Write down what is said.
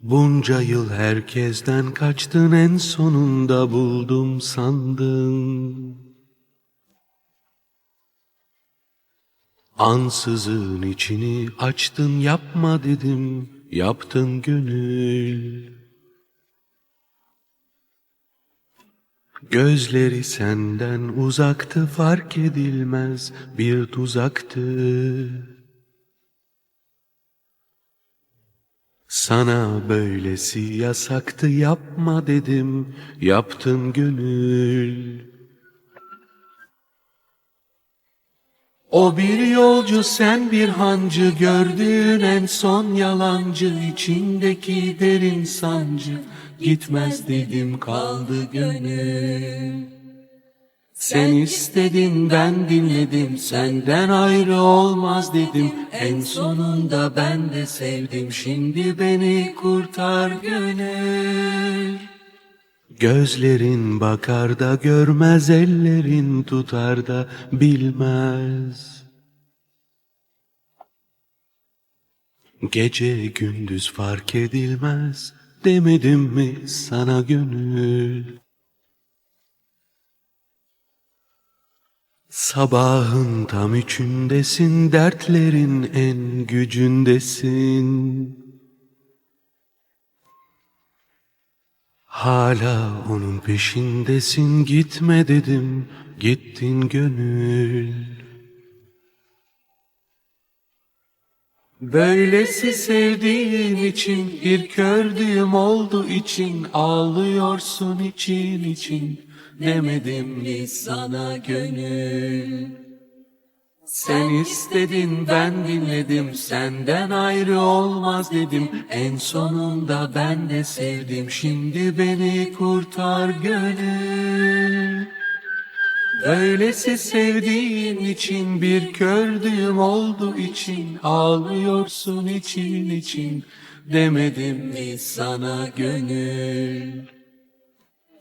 Bunca yıl herkesten kaçtın en sonunda buldum sandın. Ansızın içini açtın yapma dedim, yaptın gönül. Gözleri senden uzaktı fark edilmez bir tuzaktı. Sana böylesi yasaktı yapma dedim, yaptın gönül. O bir yolcu sen bir hancı gördüğün en son yalancı içindeki derin sancı gitmez dedim kaldı gönül. Sen istedin ben dinledim senden ayrı olmaz dedim en sonunda ben de sevdim şimdi beni kurtar gönül. Gözlerin bakar da görmez, ellerin tutar da bilmez. Gece gündüz fark edilmez, demedim mi sana gönül? Sabahın tam üçündesin, dertlerin en gücündesin. Hala onun peşindesin gitme dedim gittin gönül Böylesi sevdiğin için bir kördüğüm oldu için ağlıyorsun için için demedim mi sana gönül? Sen istedin ben dinledim senden ayrı olmaz dedim. En sonunda ben de sevdim şimdi beni kurtar gönül. Böylesi sevdiğin için bir kördüğüm oldu için ağlıyorsun için için. Demedim mi sana gönül